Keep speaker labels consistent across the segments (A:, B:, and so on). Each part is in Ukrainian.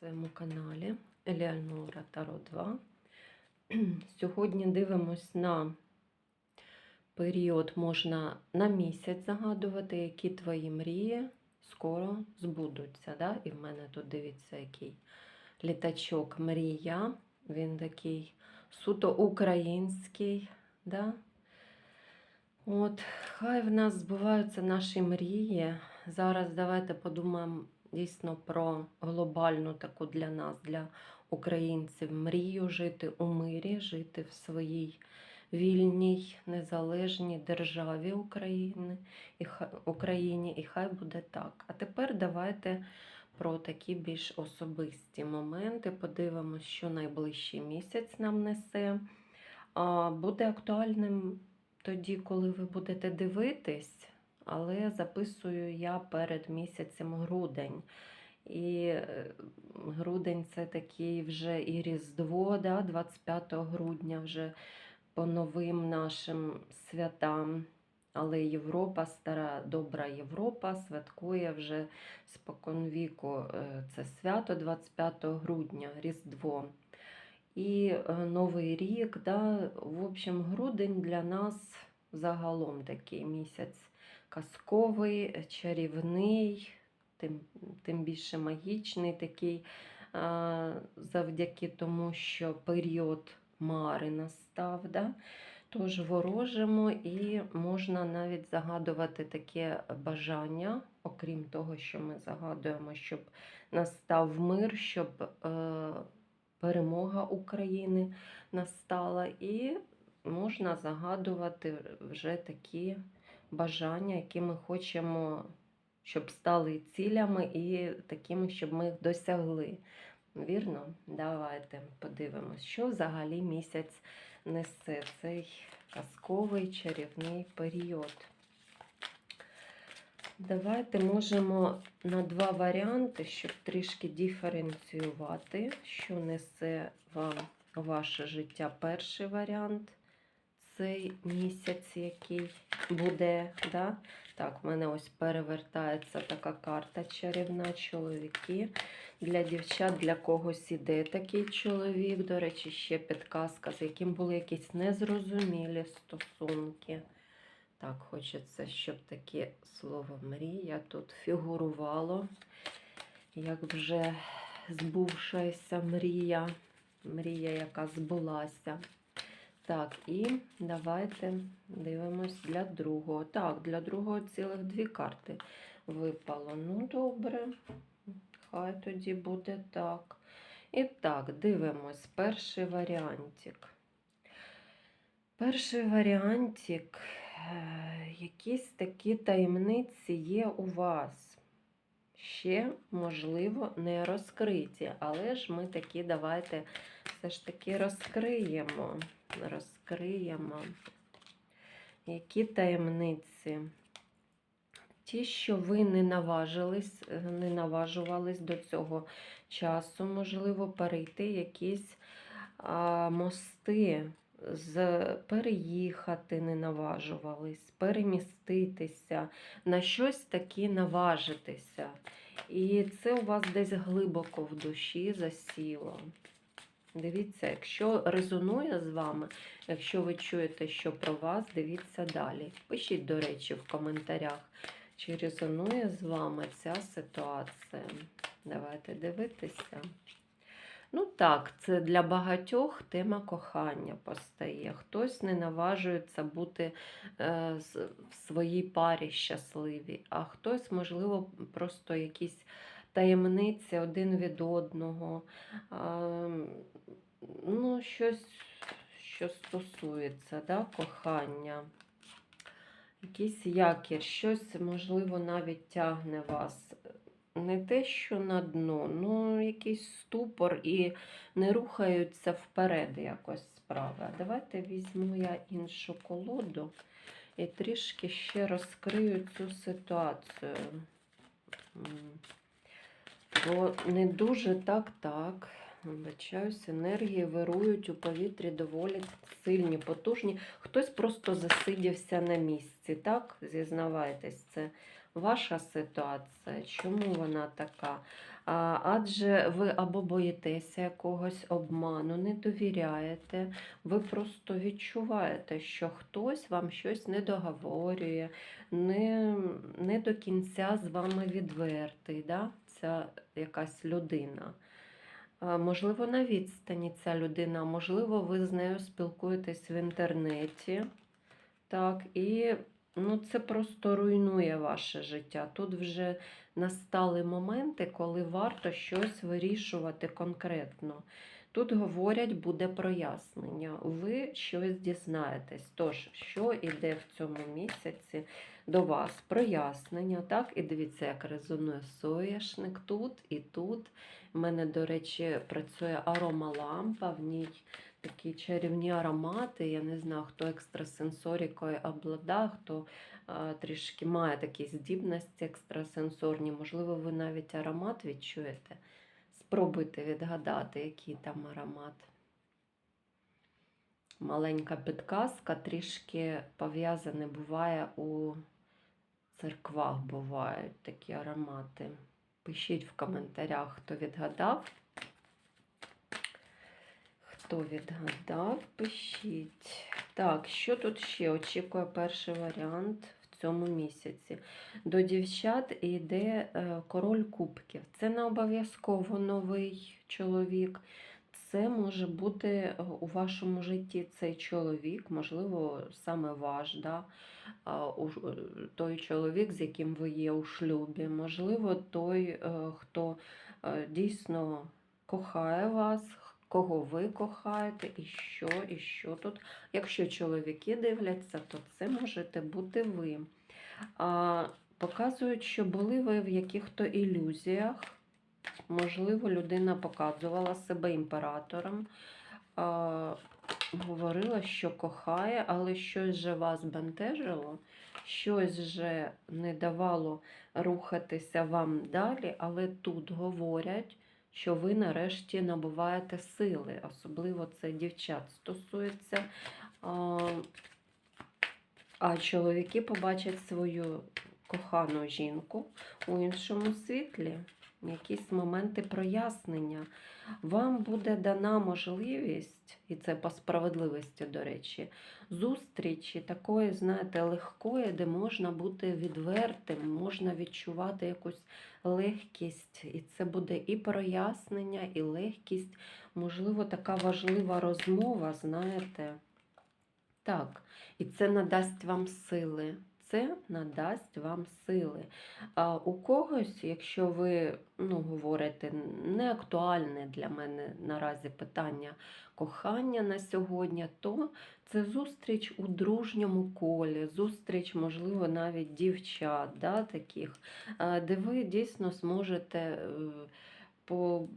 A: своєму каналі Еліанора Таро 2. Сьогодні дивимось на період, можна на місяць загадувати, які твої мрії скоро збудуться. Да? І в мене тут дивіться, який літачок мрія. Він такий суто український. Да? От, хай в нас збуваються наші мрії. Зараз давайте подумаємо дійсно про глобальну таку для нас, для українців, мрію жити у мирі, жити в своїй вільній, незалежній державі України і Україні, і хай буде так. А тепер давайте про такі більш особисті моменти. Подивимося, що найближчий місяць нам несе. А, Буде актуальним тоді, коли ви будете дивитись, але записую я перед місяцем грудень. І е, грудень це такий вже і Різдво, да, 25 грудня, вже по новим нашим святам. Але Європа, стара добра Європа, святкує вже споконвіку е, це свято 25 грудня, Різдво. І е, Новий рік, да, в общем, грудень для нас загалом такий місяць казковий, чарівний, тим, тим більше магічний такий, завдяки тому, що період мари настав. Да? Тож ворожимо і можна навіть загадувати таке бажання, окрім того, що ми загадуємо, щоб настав мир, щоб е, перемога України настала, і можна загадувати вже такі бажання, які ми хочемо, щоб стали цілями і такими, щоб ми їх досягли. Вірно? Давайте подивимось, що взагалі місяць несе цей казковий чарівний період. Давайте можемо на два варіанти, щоб трішки диференціювати, що несе вам ваше життя. Перший варіант цей місяць, який буде. Да? Так, в мене ось перевертається така карта чарівна чоловіки. Для дівчат, для когось іде такий чоловік. До речі, ще підказка, з яким були якісь незрозумілі стосунки. Так, хочеться, щоб таке слово мрія тут фігурувало, як вже збувшася мрія, мрія, яка збулася. Так, і давайте дивимось для другого. Так, для другого цілих дві карти випало. Ну, добре, хай тоді буде так. І так, дивимось перший варіантик. Перший варіантик, е, якісь такі таємниці є у вас. Ще, можливо, не розкриті, але ж ми такі давайте все ж таки розкриємо. Розкриємо. Які таємниці? Ті, що ви не наважились, не наважувались до цього часу, можливо, перейти якісь а, мости, з переїхати не наважувались, переміститися, на щось таке наважитися. І це у вас десь глибоко в душі засіло. Дивіться, якщо резонує з вами, якщо ви чуєте, що про вас, дивіться далі. Пишіть, до речі, в коментарях, чи резонує з вами ця ситуація. Давайте дивитися. Ну так, це для багатьох тема кохання постає. Хтось не наважується бути е, в своїй парі щасливі, а хтось, можливо, просто якісь таємниці один від одного. Ну, щось, що стосується да, кохання. Якийсь якір, щось, можливо, навіть тягне вас. Не те, що на дно, ну якийсь ступор і не рухаються вперед якось справи. Давайте візьму я іншу колоду і трішки ще розкрию цю ситуацію. Бо не дуже так-так. Вибачаюсь, енергії вирують у повітрі доволі сильні, потужні. Хтось просто засидівся на місці, так? Зізнавайтесь, це ваша ситуація. Чому вона така? А, адже ви або боїтеся якогось обману, не довіряєте, ви просто відчуваєте, що хтось вам щось не договорює, не, не до кінця з вами відвертий, да? Ця якась людина. Можливо, на відстані ця людина, можливо, ви з нею спілкуєтесь в інтернеті. Так, і ну, це просто руйнує ваше життя. Тут вже настали моменти, коли варто щось вирішувати конкретно. Тут говорять, буде прояснення. Ви щось дізнаєтесь. Тож, що йде в цьому місяці до вас? Прояснення, так? І дивіться, як резонує соняшник тут і тут. У мене, до речі, працює аромалампа, в ній такі чарівні аромати. Я не знаю, хто екстрасенсорікою облада, хто а, трішки має такі здібності екстрасенсорні. Можливо, ви навіть аромат відчуєте. Спробуйте відгадати, який там аромат. Маленька підказка трішки пов'язане буває у церквах бувають такі аромати. Пишіть в коментарях, хто відгадав. Хто відгадав, пишіть. Так, що тут ще? Очікує перший варіант в цьому місяці. До дівчат йде е, король кубків. Це не обов'язково новий чоловік. Це може бути е, у вашому житті цей чоловік, можливо, саме ваш, да? е, той чоловік, з яким ви є у шлюбі, можливо, той, е, хто дійсно кохає вас, кого ви кохаєте, і що, і що тут. Якщо чоловіки дивляться, то це можете бути ви. А, показують, що були ви в яких-то ілюзіях. Можливо, людина показувала себе імператором, говорила, що кохає, але щось же вас бентежило, щось же не давало рухатися вам далі, але тут говорять, що ви нарешті набуваєте сили, особливо це дівчат стосується. А чоловіки побачать свою кохану жінку у іншому світлі, якісь моменти прояснення. Вам буде дана можливість, і це по справедливості, до речі, зустрічі такої, знаєте, легкої, де можна бути відвертим, можна відчувати якусь легкість, і це буде і прояснення, і легкість, можливо, така важлива розмова, знаєте. Так, і це надасть вам сили. Це надасть вам сили. А у когось, якщо ви ну, говорите не актуальне для мене наразі питання кохання на сьогодні, то це зустріч у дружньому колі, зустріч, можливо, навіть дівчат, да, таких, де ви дійсно зможете е, по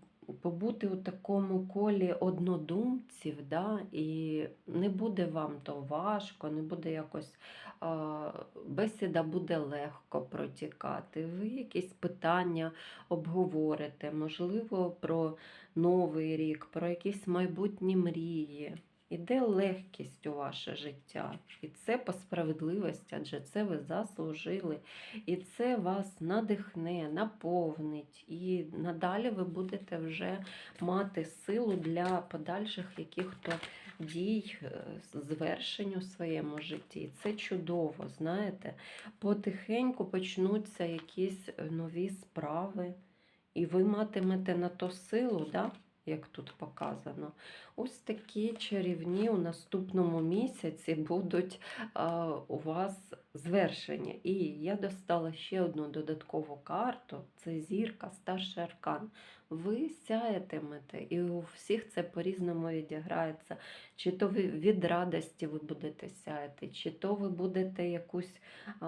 A: побути у такому колі однодумців, да, і не буде вам то важко, не буде якось а, бесіда буде легко протікати. Ви якісь питання обговорите, можливо, про новий рік, про якісь майбутні мрії. Іде легкість у ваше життя. І це по справедливості, адже це ви заслужили. І це вас надихне, наповнить. І надалі ви будете вже мати силу для подальших яких-то дій, е, звершень у своєму житті. Це чудово, знаєте. Потихеньку почнуться якісь нові справи, і ви матимете на то силу, да? Як тут показано. Ось такі чарівні у наступному місяці будуть у вас звершення. І я достала ще одну додаткову карту: це зірка, старший аркан. Ви сяєтимете, і у всіх це по-різному відіграється. Чи то ви від радості ви будете сяяти, чи то ви будете якусь а,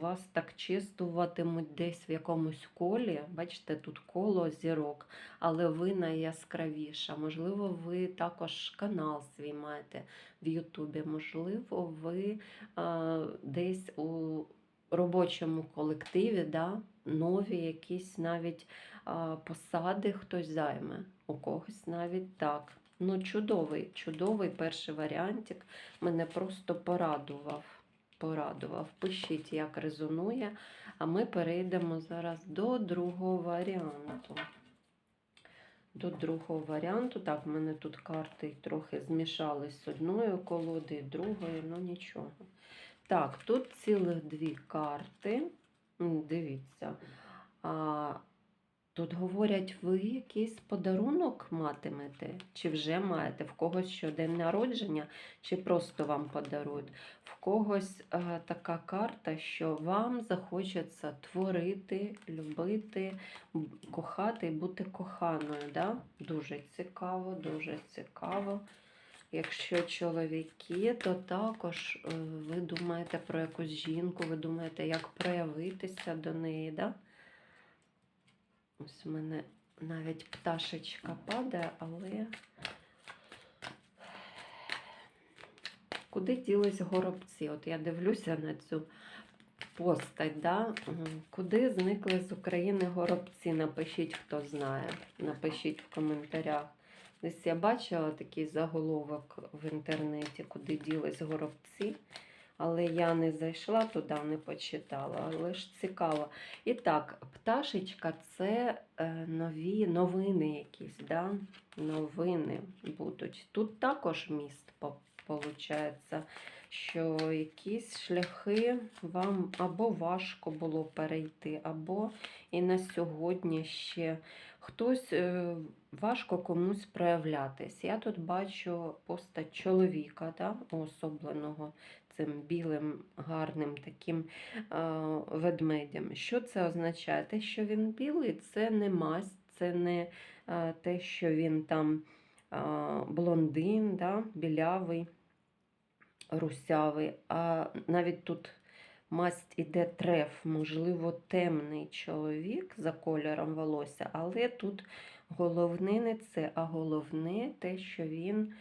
A: вас так чистуватимуть десь в якомусь колі. Бачите, тут коло зірок, але ви найяскравіша. Можливо, ви також канал свій маєте в Ютубі. Можливо, ви а, десь у робочому колективі, да, нові якісь навіть а, посади хтось займе, у когось навіть так. Ну, чудовий, чудовий перший варіантик мене просто порадував. порадував. Пишіть, як резонує, а ми перейдемо зараз до другого варіанту. До другого варіанту. Так, в мене тут карти трохи змішались з одною колодою, другою, ну нічого. Так, тут цілих дві карти. Дивіться. Тут говорять, ви якийсь подарунок матимете, чи вже маєте в когось що день народження, чи просто вам подарують. В когось а, така карта, що вам захочеться творити, любити, кохати і бути коханою. Да? Дуже цікаво, дуже цікаво. Якщо чоловіки, то також е, ви думаєте про якусь жінку, ви думаєте, як проявитися до неї, да? Ось у мене навіть пташечка падає, але куди ділись горобці? От я дивлюся на цю постать, да? Куди зникли з України горобці? Напишіть, хто знає. Напишіть в коментарях. Десь я бачила такий заголовок в інтернеті, куди ділись горобці, але я не зайшла туди, не почитала, але ж цікаво. І так, пташечка це е, нові новини якісь, да? новини будуть. Тут також міст виходить, що якісь шляхи вам або важко було перейти, або і на сьогодні ще хтось е, важко комусь проявлятись. Я тут бачу постать чоловіка, да, уособленого цим білим, гарним таким е, ведмедем. Що це означає? Те, що він білий, це не масть, це не е, те, що він там е, блондин, да, білявий, русявий, а навіть тут масть іде треф, можливо, темний чоловік за кольором волосся, але тут головне не це, а головне те, що він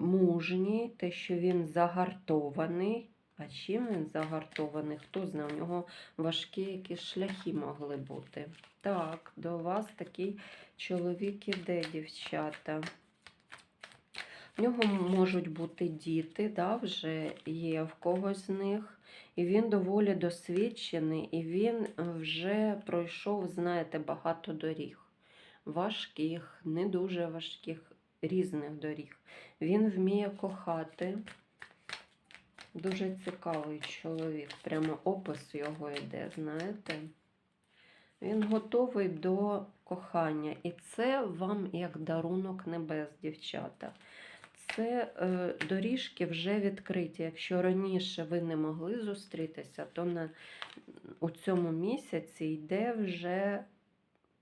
A: мужній, те, що він загартований. А чим він загартований? Хто знає, у нього важкі якісь шляхи могли бути. Так, до вас такий чоловік іде, дівчата. В нього можуть бути діти, да, вже є в когось з них. І він доволі досвідчений, і він вже пройшов, знаєте, багато доріг. Важких, не дуже важких, різних доріг. Він вміє кохати. Дуже цікавий чоловік. Прямо опис його йде, знаєте. Він готовий до кохання. І це вам як дарунок небес, дівчата. Це е, доріжки вже відкриті. Якщо раніше ви не могли зустрітися, то на, у цьому місяці йде вже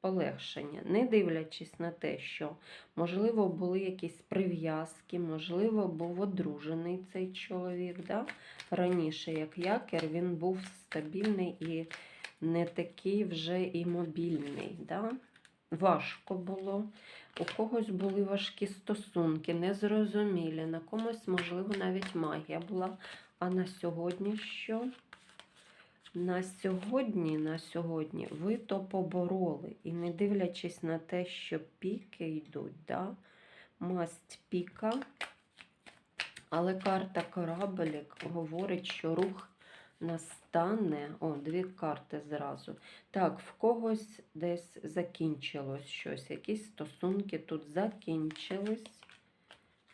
A: полегшення, не дивлячись на те, що, можливо, були якісь прив'язки, можливо, був одружений цей чоловік. Да? Раніше, як якір, він був стабільний і не такий вже і мобільний. Да? Важко було. У когось були важкі стосунки, незрозумілі, на комусь, можливо, навіть магія була. А на сьогодні що? На сьогодні, на сьогодні ви то побороли. І не дивлячись на те, що піки йдуть, да? масть піка. Але карта кораблік говорить, що рух настане. О, дві карти зразу. Так, в когось десь закінчилось щось. Якісь стосунки тут закінчились.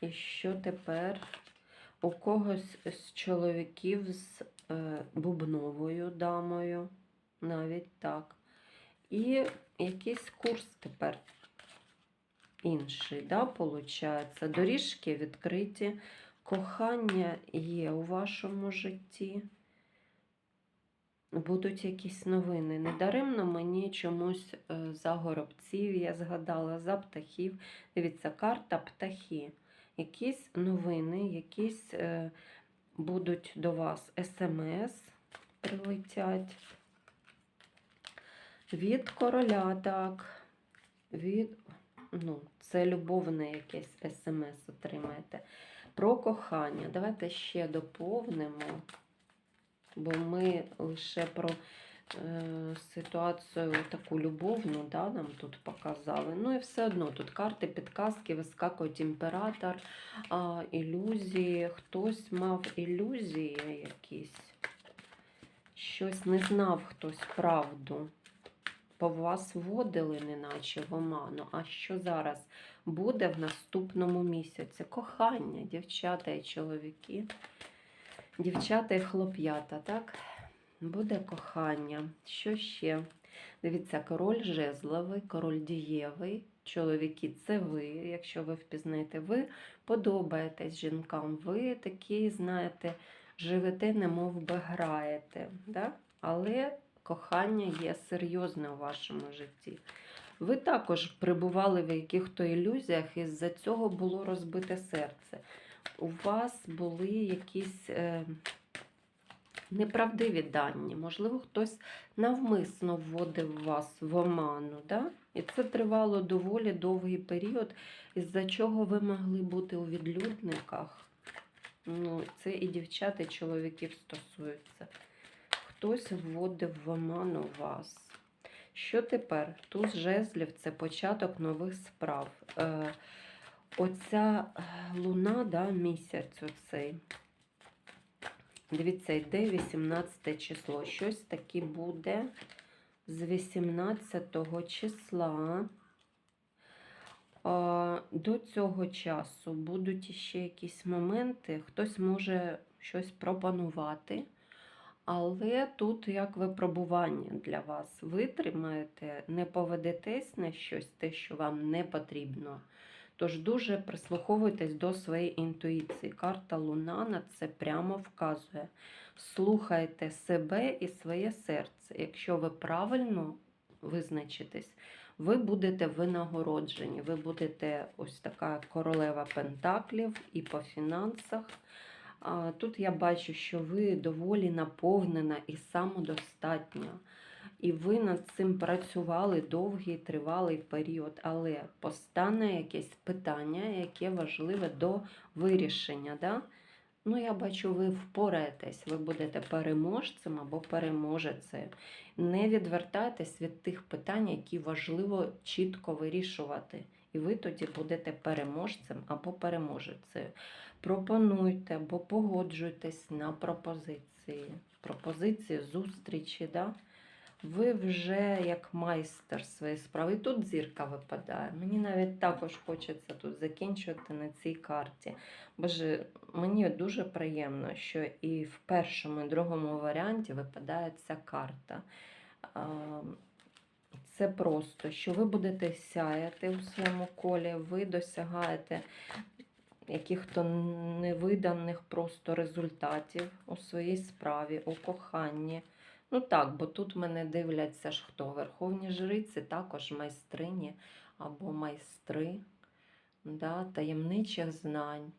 A: І що тепер? У когось з чоловіків з бубновою дамою, навіть так. І якийсь курс тепер інший, да, виходить. Доріжки відкриті, кохання є у вашому житті. Будуть якісь новини. Недаремно мені чомусь е, за горобців я згадала за птахів. Дивіться, карта птахи. Якісь новини, якісь е, будуть до вас смс прилетять. Від короля, так. Від, ну, це любовне якесь смс отримаєте. Про кохання. Давайте ще доповнимо, бо ми лише про ситуацію таку любовну, да, нам тут показали. Ну і все одно тут карти, підказки, вискакують імператор, а, ілюзії. Хтось мав ілюзії якісь. Щось не знав хтось правду. По вас вводили, неначе в оману. А що зараз буде в наступному місяці? Кохання, дівчата і чоловіки. Дівчата і хлоп'ята, так? Буде кохання. Що ще? Дивіться, король жезловий, король дієвий. Чоловіки, це ви, якщо ви впізнаєте, ви подобаєтесь жінкам. Ви такі, знаєте, живете, немов би граєте. Да? Але кохання є серйозне у вашому житті. Ви також прибували в яких-то ілюзіях, і з-за цього було розбите серце. У вас були якісь е, неправдиві дані. Можливо, хтось навмисно вводив вас в оману. Да? І це тривало доволі довгий період, із-за чого ви могли бути у відлюдниках. Ну, це і дівчат, і чоловіків стосується. Хтось вводив в оману вас. Що тепер? Туз жезлів це початок нових справ. Е, оця е, луна, да, місяць оцей. Дивіться, йде 18 число. Щось таке буде з 18 числа. До цього часу будуть ще якісь моменти, хтось може щось пропонувати, але тут як випробування для вас. Витримаєте, не поведетесь на щось, те, що вам не потрібно. Тож дуже прислуховуйтесь до своєї інтуїції. Карта Луна на це прямо вказує. Слухайте себе і своє серце. Якщо ви правильно визначитесь, ви будете винагороджені. Ви будете ось така королева пентаклів і по фінансах. Тут я бачу, що ви доволі наповнена і самодостатня. І ви над цим працювали довгий тривалий період, але постане якесь питання, яке важливе до вирішення. Да? Ну, я бачу, ви впораєтесь, ви будете переможцем або переможецею. Не відвертайтесь від тих питань, які важливо чітко вирішувати. І ви тоді будете переможцем або переможецею. Пропонуйте або погоджуйтесь на пропозиції. Пропозиції, зустрічі. Да? Ви вже як майстер своєї справи. І тут зірка випадає. Мені навіть також хочеться тут закінчувати на цій карті. Боже, мені дуже приємно, що і в першому, і другому варіанті випадає ця карта. Це просто, що ви будете сяяти у своєму колі, ви досягаєте яких-то невиданих просто результатів у своїй справі, у коханні. Ну так, бо тут мене дивляться ж хто? Верховні жриці, також майстрині або майстри да, таємничих знань,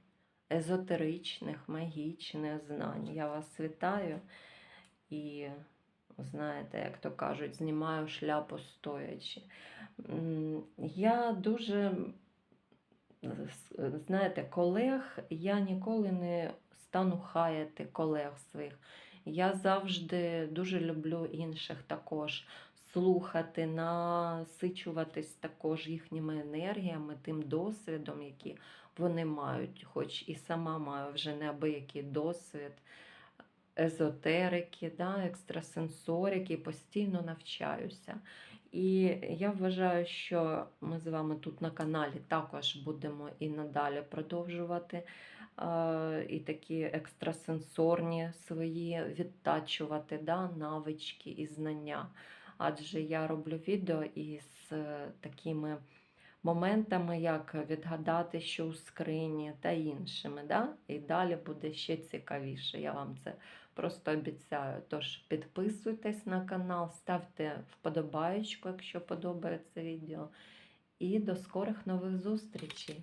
A: езотеричних, магічних знань. Я вас вітаю і, знаєте, як то кажуть, знімаю шляпу стоячи. Я дуже, знаєте, колег, я ніколи не стану хаяти колег своїх. Я завжди дуже люблю інших також слухати, насичуватись також їхніми енергіями, тим досвідом, який вони мають, хоч і сама маю вже неабиякий досвід езотерики, да, екстрасенсорики, постійно навчаюся. І я вважаю, що ми з вами тут на каналі також будемо і надалі продовжувати і такі екстрасенсорні свої відтачувати да, навички і знання. Адже я роблю відео із е, такими моментами, як відгадати, що у скрині та іншими. Да? І далі буде ще цікавіше. Я вам це просто обіцяю. Тож підписуйтесь на канал, ставте вподобаєчку, якщо подобається відео. І до скорих нових зустрічей!